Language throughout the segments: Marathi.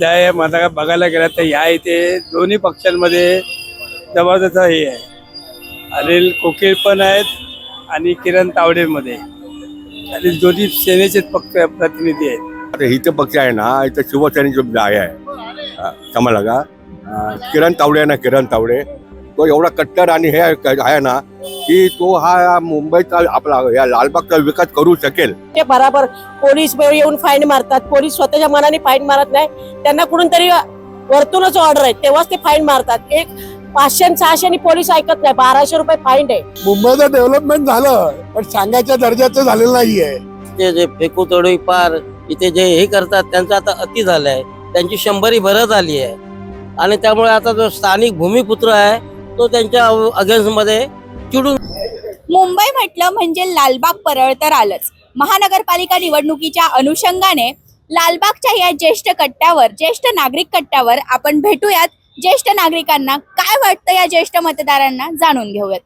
सध्या माझा बघायला गेलं तर ह्या इथे दोन्ही पक्षांमध्ये जबरदस्त हे आहे. अनिल कोकीळ पण आहेत आणि किरण तावडेमध्ये. आणि दोन्ही सेनेचेच पक्ष प्रतिनिधी आहेत. आता इथं पक्ष आहे ना इथं शिवसेनेची जागा आहे. हा, समजलं का? किरण तावडे आहे ना किरण तावडे. तो एवढा कट्टर आणि हे आहे ना की तो हा मुंबईचा आपला या लालबागचा विकास करू शकेल. ते बराबर पोलीस येऊन फाईन मारतात. पोलीस स्वतःच्या मनाने फाईन मारत नाही. त्यांना कुठून तरी वरतूनच ऑर्डर आहे. तेव्हाच ते फाईन मारतात. एक पाचशे आणि सहाशे आणि पोलीस ऐकत नाही. बाराशे रुपये फाईन आहे. मुंबईचं डेव्हलपमेंट झालं पण सांगायच्या दर्जाचं झालेलं नाहीये. ते जे फेकू तोडू पार इथे जे हे करतात त्यांचं आता अति झालंय. त्यांची शंभरी भरत आली आहे. आणि त्यामुळे आता जो स्थानिक भूमिपुत्र आहे तो त्यांच्या अगेन्स्टमध्ये चिडून मुंबई म्हटलं म्हणजे लालबाग परळ तर आलंच. महानगरपालिका निवडणुकीच्या अनुषंगाने लालबागच्या या ज्येष्ठ कट्ट्यावर ज्येष्ठ नागरिक कट्ट्यावर आपण भेटूयात. ज्येष्ठ नागरिकांना काय वाटतं या ज्येष्ठ मतदारांना जाणून घेऊयात.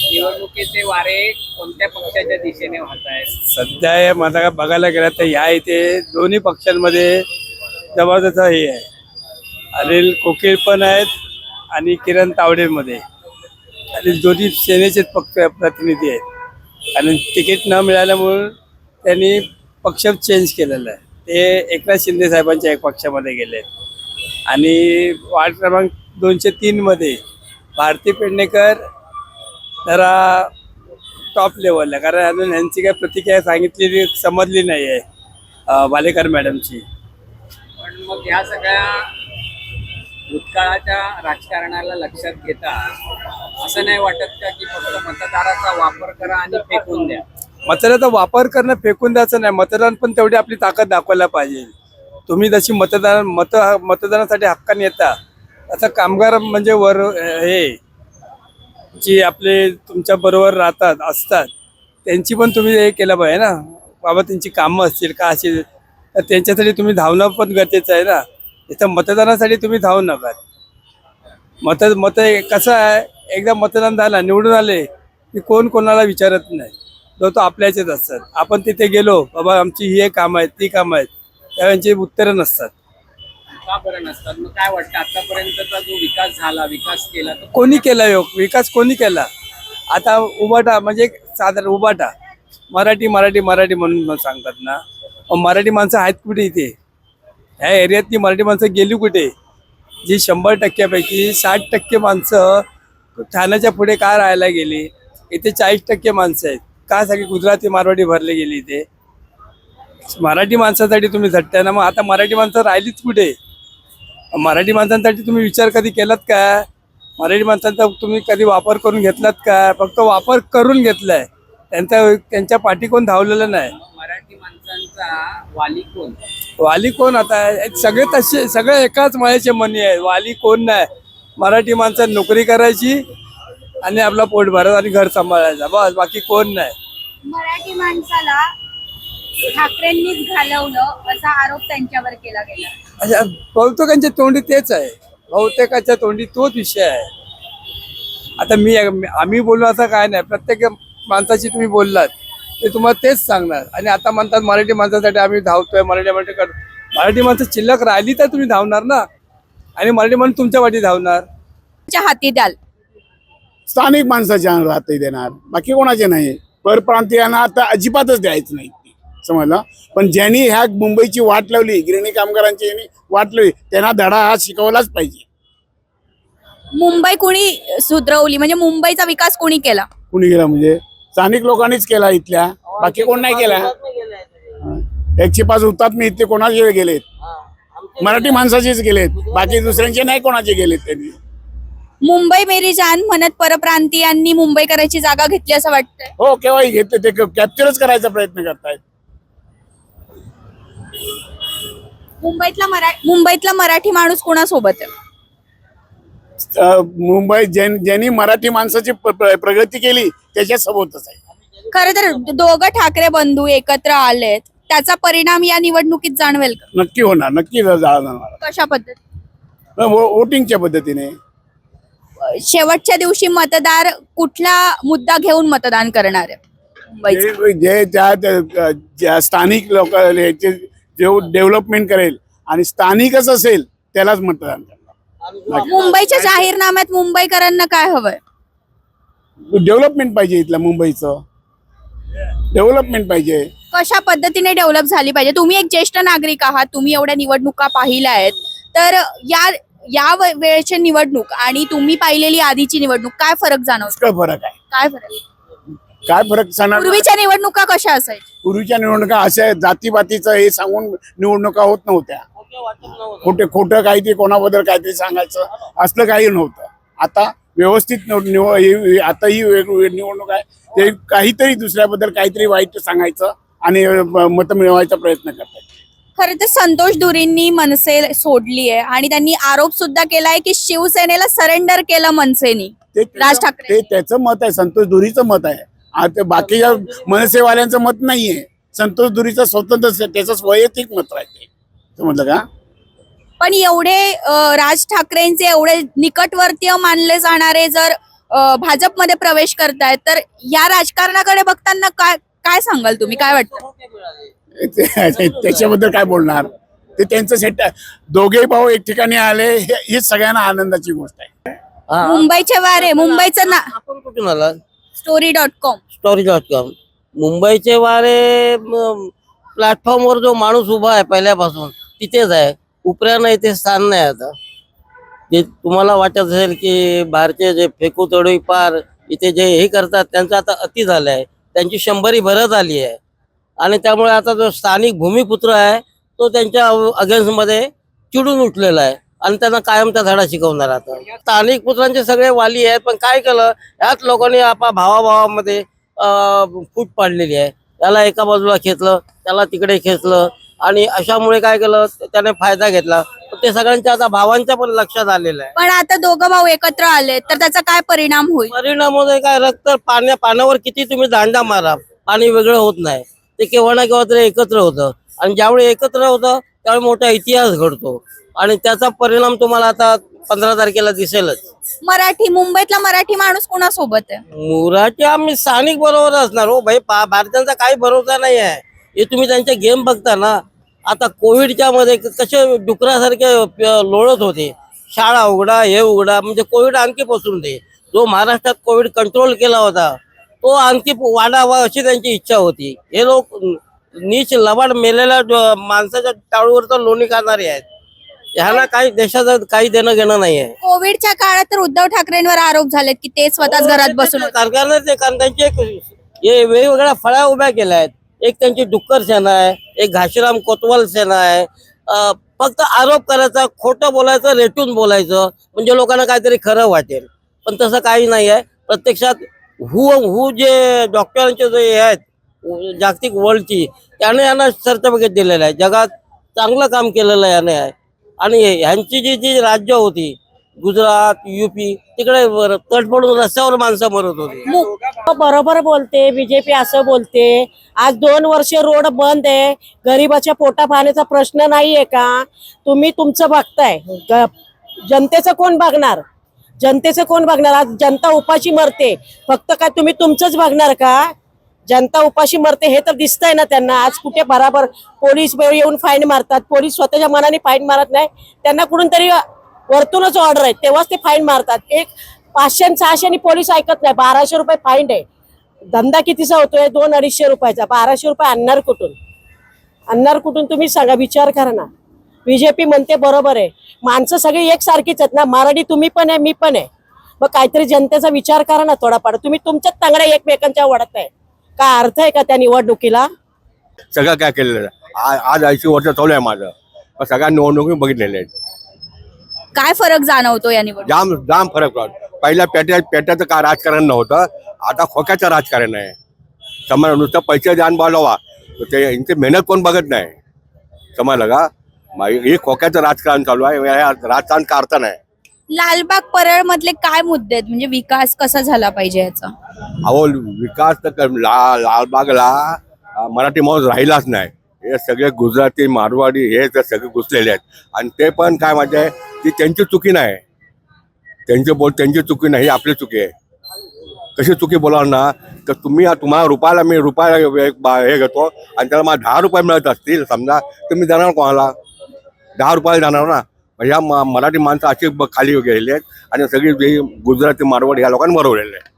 निवडणुकीचे वारे कोणत्या पक्षाच्या दिशेने वाहत आहेत सध्या या माझा बघायला गेला तर ह्या इथे दोन्ही पक्षांमध्ये जबरदस्त हे आहे. अनिल कोकीळ पण आहेत आणि किरण तावडेमध्ये. आणि दोन्ही सेनेचेच पक्ष प्रतिनिधी आहेत. आणि तिकीट न मिळाल्यामुळे त्यांनी पक्ष चेंज केलेला आहे. ते एकनाथ शिंदे साहेबांच्या एक पक्षामध्ये गेले आणि वार्ड क्रमांक दोनशे तीनमध्ये भारती पेडणेकर जरा टॉप लेवलला कारण अजून यांची काय प्रतिक्रिया सांगितलेली समजली नाही आहे बालेकर मॅडमची. पण मग ह्या सगळ्या भूतकाळाच्या राजकारणाला लक्षात घेता असं नाही वाटत का की फक्त मतदाराचा वापर करा आणि फेकून द्या? मतदाराचा वापर करणं फेकून द्यायचं नाही. मतदान पण तेवढी आपली ताकद दाखवायला पाहिजे. तुम्ही जशी मतदान मत मतदानासाठी हक्काने येता असं कामगार म्हणजे वर हे जी आपले तुमच्या बरोबर राहतात असतात त्यांची पण तुम्ही हे केलं पाहिजे ना. बाबा त्यांची कामं असतील का असेल तर त्यांच्यासाठी तुम्ही धावणं पण गरजेचं आहे ना. इथं मतदानासाठी तुम्ही धावू नका. मत मत कसं आहे एकदा मतदान झालं निवडून आले की कोण कोणाला विचारत नाही. जो तो आपल्याचेच असतात. आपण तिथे गेलो बाबा आमची ही कामं आहेत ती कामं आहेत. त्यांची उत्तरं नसतात. का बरं नसतात? मग काय वाटतं? आतापर्यंतचा जो विकास झाला विकास केला तो कोणी केला योग विकास कोणी केला? आता उबाटा म्हणजे साधारण उबाटा. मराठी मराठी मराठी म्हणून सांगतात ना. मराठी माणसं आहेत कुठे इथे? ह्या एरियातली मराठी माणसं गेली कुठे? जी शंभर टक्क्यापैकी साठ टक्के माणसं ठाण्याच्या पुढे का राहायला गेली? इथे चाळीस टक्के माणसं आहेत. का सगळी गुजराती मारवाडी भरले गेली इथे? मराठी माणसासाठी तुम्ही झटताय ना? मग आता मराठी माणसं राहिलीच कुठे? मराठी माणसांसाठी तुम्ही विचार कधी केलात का? मराठी माणसांचा तुम्ही कधी वापर करून घेतलात का? फक्त वापर करून घेतलाय. त्यांचा त्यांच्या पाठी कोण धावलेलं नाही. मराठी माणसांचा वाली कोण? वाली कोण आता? हे सगळे तसे सगळे एकाच मायाचे मनी आहे वाली कोण नाही? मराठी माणसं नोकरी करायची आणि आपला पोट भरत आणि घर सांभाळायचं. बस बाकी कोण नाही. मराठी माणसाला ठाकरेंनीच घालवलं असा आरोप त्यांच्यावर केला गेला. अच्छा बहुतेकांच्या तोंडी तेच आहे. बहुतेकाच्या तोंडी तोच विषय आहे. आता मी आम्ही बोललो असं काय नाही. प्रत्येक माणसाशी तुम्ही बोललात. ते तुम्हाला तेच सांगणार. आणि आता म्हणतात मराठी माणसासाठी आम्ही धावतोय मराठी मराठी कर मराठी माणसं शिल्लक राहिली तर तुम्ही धावणार ना? आणि मराठी माणसं तुमच्या वाटी धावणार. हाती द्याल. स्थानिक माणसाच्या हाती देणार. बाकी कोणाचे नाही. परप्रांतीयांना आता अजिबातच द्यायचं नाही. समजलं? पण ज्यांनी ह्या मुंबईची वाट लावली गिरणी कामगारांची यांनी वाट लावली त्यांना धडा हा शिकवलाच पाहिजे. मुंबई कुणी सुधरवली? म्हणजे मुंबईचा विकास कुणी केला? कुणी गेला म्हणजे? स्थानिक लोकांनीच केला इथल्या. बाकी कोण नाही केला. एकशे पाच हुतात्मे इथले कोणाचे गेलेत. मराठी माणसाचेच गेलेत. बाकी दुसऱ्यांचे नाही कोणाचे गेलेत त्यांनी. मुंबई मेरी जान म्हणत परप्रांतीयांनी मुंबईकरांची जागा घेतली असं वाटतंय. हो केव्हाही घेतले ते कॅप्चरच करायचा प्रयत्न करतायत. मुंबईतला मरा मुंबईतला मराठी माणूस कोणासोबत आहे? मुंबई ज्यां- ज्यांनी मराठी माणसाची प्रगती केली त्याच्या सोबतच आहे. खर तर दोघं ठाकरे बंधू एकत्र आलेत त्याचा परिणाम या निवडणुकीत जाणवेल का? नक्की होणार नक्की जाणार. कशा पद्धती वोटिंगच्या पद्धतीने. शेवटच्या दिवशी मतदार कुठला मुद्दा घेऊन मतदान करणार आहे? मुंबईचं? जे जे त्या त्या- ज्या स्थानिक लोक जे डेव्हलपमेंट करेल आणि स्थानिकच असेल त्यालाच मतदान करणार मुंबईच्या जाहीरनाम्यात मुंबईकरांना काय हवंय? डेव्हलपमेंट पाहिजे इथलं मुंबईचं. डेव्हलपमेंट पाहिजे. कशा पद्धतीने डेव्हलप झाली पाहिजे? तुम्ही एक ज्येष्ठ नागरिक आहात तुम्ही एवढ्या निवडणुका पाहिल्या आहेत. तर या या वेळेची निवडणूक आणि तुम्ही पाहिलेली आधीची निवडणूक काय फरक जाणवतो? इतकं फरक आहे? काय फरक? काय फरक सांगणार पूर्वीच्या निवडणुका कशा असायच्या? पूर्वीच्या निवडणुका अशा जातीपातीचं हे सांगून निवडणुका होत नव्हत्या. खोटे खोटं काहीतरी कोणाबद्दल काहीतरी सांगायचं असलं काही नव्हतं. आता व्यवस्थित निव- आता ही वेगवेगळी निवडणूक आहे. ते काहीतरी दुसऱ्याबद्दल काहीतरी वाईट सांगायचं आणि मत मिळवायचा प्रयत्न करतात खरं तर संतोष दुरींनी मनसे सोडली आहे आणि त्यांनी आरोप सुद्धा केलाय की शिवसेनेला सरेंडर केलं मनसेनी. ते राज ठाकरे. ते त्याचं मत आहे संतोष दुरीचं मत आहे. आता बाकीच्या मनसेवाल्यांचं मत नाहीये. संतोष दुरीचं स्वतंत्र त्याचं वैयक्तिक मत राहते. समजलं का? पण एवढे अं, राज ठाकरेंचे एवढे निकटवर्तीय मानले जाणारे जर अं, भाजपमध्ये प्रवेश करतायत तर या राजकारणाकडे बघताना काय काय सांगाल तुम्ही? काय वाटतं? ते- त्याच्याबद्दल काय बोलणार? ते त्यांचं सेट दोघे भाऊ एक ठिकाणी आले हे ही सगळ्यांना आनंदाची गोष्ट आहे. हा. मुंबईचे वारे मुंबईचं ना आपण कुठून आला story dot com story dot com मुंबईचे वारे प्लॅटफॉर्मवर जो माणूस उभा आहे पहिल्यापासून तिथेच आहे. उपऱ्यानं इथे स्थान नाही आता. जे तुम्हाला वाटत असेल की बाहेरचे जे फेकू तोडू पार इथे जे हे करतात त्यांचं आता अति झालं आहे. त्यांची शंभरी भरत आली आहे. आणि त्यामुळे आता जो स्थानिक भूमिपुत्र आहे तो त्यांच्या अगेन्स्टमध्ये चिडून उठलेला आहे. आणि त्यांना कायम त्या धडा शिकवणार आता. स्थानिक पुत्रांचे सगळे वाली आहेत पण काय केलं याच लोकांनी आपा भावाभावामध्ये फूट पाडलेली आहे. त्याला एका बाजूला खेचलं त्याला तिकडे खेचलं आणि अशामुळे काय केलं त्याने फायदा घेतला. ते सगळ्यांच्या आता भावांच्या पण लक्षात आलेलं आहे. पण आता दोघं भाऊ एकत्र आले तर त्याचा काय परिणाम होईल? परिणामामध्ये काय? रक्त पाण्या पाण्यावर किती तुम्ही दांडा मारा पाणी वेगळं होत नाही. ते केव्हा ना केव्हा तरी एकत्र होतं. आणि ज्यावेळी एकत्र होतं त्यावेळी मोठा इतिहास घडतो. आणि त्याचा परिणाम तुम्हाला आता पंधरा तारखेला दिसेलच. मराठी मुंबईतला मराठी माणूस कोणासोबत आहे? मुराटी आम्ही स्थानिक बरोबर असणार. हो भाई भारतीयांचा काही भरोसा नाही आहे. हे तुम्ही त्यांचे गेम बघता ना आता कोविडच्या मध्ये कसे डुकरासारखे लोळत होते. शाळा उघडा हे उघडा म्हणजे कोविड आणखी पसरून दे. जो महाराष्ट्रात कोविड कंट्रोल केला होता तो आणखी वाढावा अशी त्यांची इच्छा होती. हे लोक नीच लबाड मेलेल्या माणसाच्या टाळूवर तर लोणी खाणारे आहेत. ह्याला काही देशाचं काही देणं घेणं नाही आहे. कोविडच्या काळात तर उद्धव ठाकरेंवर आरोप झालेत की ते स्वतःच घरात बसून होते. कारखाना ते कारण त्यांचे एक वेगवेगळ्या फळ्या उभ्या केल्या आहेत. एक त्यांची डुक्कर सेना आहे एक घाशीराम कोतवाल सेना आहे. फक्त आरोप करायचा खोटं बोलायचं रेटून बोलायचं म्हणजे लोकांना काहीतरी खरं वाटेल. पण तसं काही नाही आहे. प्रत्यक्षात हु हु जे डॉक्टरांचे जे हे आहेत जागतिक वर्ल्डची त्याने यांना सर्टिफिकेट दिलेलं आहे. जगात चांगलं काम केलेलं याने आहे. आणि ह्यांची जी जी राज्य होती गुजरात युपी तिकडे कट तट पडून रस्त्यावर माणसं मरत होती. बरोबर बोलते बीजेपी असं बोलते. आज दोन वर्ष रोड बंद आहे. गरीबाच्या पोटा पाण्याचा प्रश्न नाहीये का? तुम्ही तुमचं बघताय. जनतेचं कोण बघणार? जनतेचं कोण बघणार? आज जनता उपाशी मरते. फक्त काय तुम्ही तुमचंच बघणार का? जनता उपाशी मरते हे तर दिसतंय ना त्यांना. आज कुठे बराबर पोलीस येऊन फाईन मारतात. पोलीस स्वतःच्या मनाने फाईन मारत नाही. त्यांना कुठून तरी वरतूनच ऑर्डर आहे तेव्हाच ते फाईन मारतात. एक पाचशे आणि सहाशे आणि पोलीस ऐकत नाही. बाराशे रुपये फाईन आहे. धंदा कितीचा होतोय? दोन अडीचशे रुपयाचा. बाराशे रुपये आणणार कुठून? आणणार कुठून तुम्ही सांगा. विचार करा ना. बीजेपी म्हणते बरोबर आहे. माणसं सगळी एकसारखीच आहेत ना. मराठी तुम्ही पण आहे मी पण आहे. मग काहीतरी जनतेचा विचार करा ना थोडाफार. तुम्ही तुमच्याच तांगड्या एकमेकांच्या वडत आहे काय अर्थ आहे का त्या निवडणुकीला? सगळं काय केलेलं आज ऐंशी वर्ष चालू आहे माझं. सगळ्या निवडणुकी बघितलेल्या आहेत. काय फरक जाणवतो या निवडणूक जाम जाम फरक पहिल्या पेट्या पेट्याचं का राजकारण नव्हतं आता खोक्याचं राजकारण आहे. समज नुसतं पैसे द्यान बोलवा. ते यांची मेहनत कोण बघत नाही. समजलं का? हे खोक्याचं राजकारण चालू आहे हे राजकारण का अर्थ नाही लालबाग परळ मधले काय मुद्दे आहेत? म्हणजे विकास कसा झाला पाहिजे याचा? अहो विकास तर ला लालबागला अं, मराठी माणूस राहिलाच नाही. हे सगळे गुजराती मारवाडी हे तर सगळे घुसलेले आहेत. आणि ते पण काय म्हणजे आहे ती त्यांची चुकी नाही. त्यांचे बोल त्यांची चुकी नाही ही आपली चुकी आहे. कशी चुकी बोलाल ना तर तुम्ही तुम्हाला रुपयाला मी रुपयाला एक बा- हे घेतो आणि त्याला मला दहा रुपये मिळत असतील समजा तर मी जाणार कोणाला? दहा रुपयाला जाणार ना. ह्या मराठी माणसं अशी खाली गेलेली आहेत आणि सगळी जे गुजराती मारवाड ह्या लोकांनी बरवलेले आहे.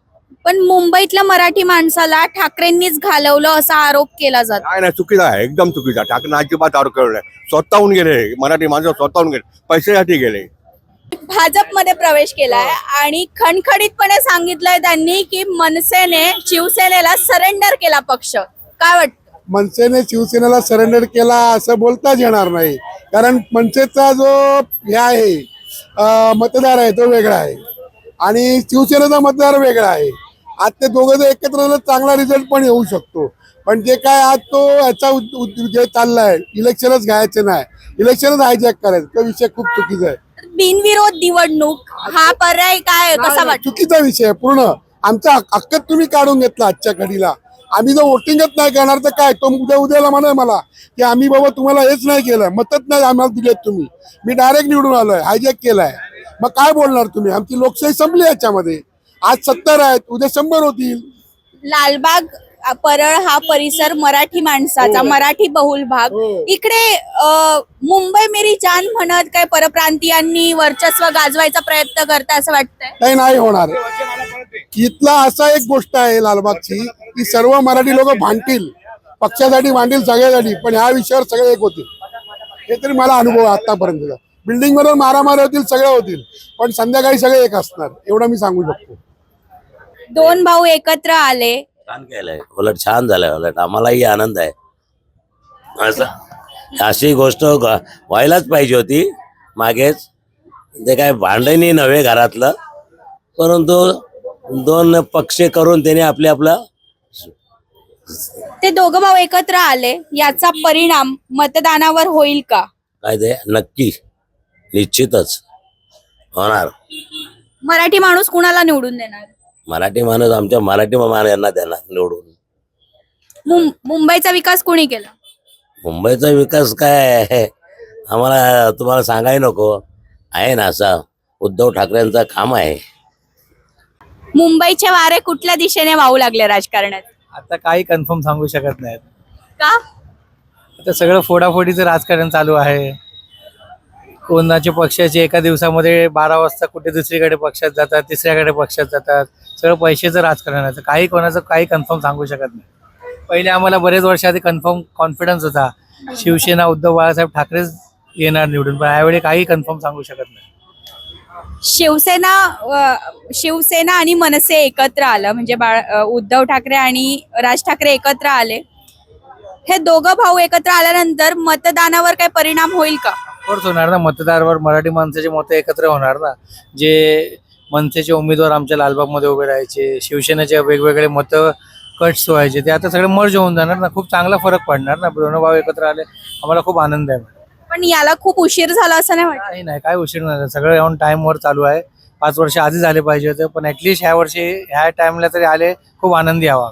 पण मुंबईतल्या मराठी माणसाला ठाकरेंनीच घालवलं असा आरोप केला जातो. काय नाही चुकीचा आहे. एकदम चुकीचा. ठाकरे अजिबात आरोप केलेला नाही. स्वतःहून गेले. मराठी माणसं स्वतःहून गेले. पैशासाठी गेले. भाजपमध्ये प्रवेश केलाय आणि खणखणीतपणे सांगितलंय त्यांनी की मनसेने शिवसेनेला सरेंडर केला पक्ष. काय वाटतं? मनसेने शिवसेनेला सरेंडर केला असं बोलताच येणार नाही. कारण मनसेचा जो हे आहे अं, मतदार आहे तो वेगळा आहे. आणि शिवसेनेचा मतदार वेगळा आहे. आज ते दोघं जर एकत्र चांगला रिझल्ट पण येऊ शकतो. पण जे काय आज तो याचा जे चाललाय इलेक्शनच घ्यायचं नाही. इलेक्शनच हायजॅक करायचं. तो विषय खूप चुकीचा आहे. बिनविरोध निवडणूक हा पर्याय काय कसा वाटतो? चुकीचा विषय आहे पूर्ण. आमचा हक्क हक्कच तुम्ही काढून घेतला आजच्या घडीला. आम्ही जर वोटिंगच नाही करणार तर काय? तो उद्या उद्याला म्हणाय मला की आम्ही बाबा तुम्हाला हेच नाही केलं मतच नाही आम्हाला दिलेत तुम्ही. मी डायरेक्ट निवडून आलोय हायजॅक केलाय. मग काय बोलणार तुम्ही? आमची लोकशाही संपली याच्यामध्ये. आज सत्तर आहेत उद्या शंभर होतील. लालबाग परळ हा परिसर मराठी माणसाचा मराठी बहुल भाग. इकडे अ, मुंबई मेरी जान म्हणत काय परप्रांतीयांनी वर्चस्व गाजवायचा प्रयत्न करता असं वाटतंय? काही नाही होणार. इथला असा एक गोष्ट आहे लालबागची की सर्व मराठी लोक भांडतील. पक्षासाठी भांडतील सगळ्यासाठी पण ह्या विषयावर सगळे एक होतील. हे तरी मला अनुभव आहे आतापर्यंतचा. बिल्डिंग वर मारामारी होतील सगळ्या होतील. पण संध्याकाळी सगळे एक असणार एवढं मी सांगू शकतो. दोन भाऊ एकत्र आले. छान केलंय. उलट छान झालंय उलट. आम्हालाही आनंद आहे. असं. अशी गोष्ट व्हायलाच पाहिजे होती. मागेच. ते काय भांडणी नव्हे घरातलं. परंतु दोन पक्ष करून त्याने आपले आपलं ते दोघं भाऊ एकत्र आले. याचा परिणाम मतदानावर होईल का? काय ते? नक्की. निश्चितच. होणार. मराठी माणूस कुणाला निवडून देणार? मराठी माणूस आमच्या मराठी माणूस यांना देणार निवडून. मुं- मुंबईचा विकास कुणी केला? मुंबईचा विकास काय? आहे आम्हाला तुम्हाला सांगाय नको. आहे ना असा. उद्धव ठाकरेंचा काम आहे. मुंबईचे वारे कुठल्या दिशेने वाहू लागले राजकारणात? आता काही कन्फर्म सांगू शकत नाहीत. का? आता सगळं फोडाफोडीचं राजकारण चालू आहे. कोणाच्या पक्षाचे एका दिवसामध्ये बारा वाजता कुठे दुसरीकडे पक्षात जातात तिसऱ्याकडे पक्षात जातात. सगळं पैशाचं राजकारण आहे. काही कोणाचं काही कन्फर्म सांगू शकत नाही. पहिले आम्हाला बरेच वर्ष आधी कन्फर्म कॉन्फिडन्स होता. शिवसेना उद्धव बाळासाहेब ठाकरेच येणार निवडून पण यावेळी काही कन्फर्म सांगू शकत नाही. शिवसेना शिवसेना आणि मनसे एकत्र आलं. म्हणजे बाळ उद्धव ठाकरे आणि राज ठाकरे एकत्र आले. हे दोघं भाऊ एकत्र आल्यानंतर मतदानावर काय परिणाम होईल का? कोर्स होणार ना? मतदारावर मराठी माणसाचे मतं एकत्र होणार ना? जे मनसेचे उमेदवार आमच्या लालबागमध्ये उभे राहायचे शिवसेनेचे वेगवेगळे मतं कट्स व्हायचे ते आता सगळे मर्ज होऊन जाणार ना? खूप चांगला फरक पडणार ना? दोन भाव एकत्र आले आम्हाला खूप आनंद आहे. पण याला खूप उशीर झाला असं नाही वाटत? नाही नाही काय उशीर नाही. सगळं ऑन टाइमवर चालू आहे. पाच वर्ष आधी झाले पाहिजे होते पण ऍटलिस्ट ह्या वर्षी ह्या टाइमला तरी आले खूप आनंदी हवा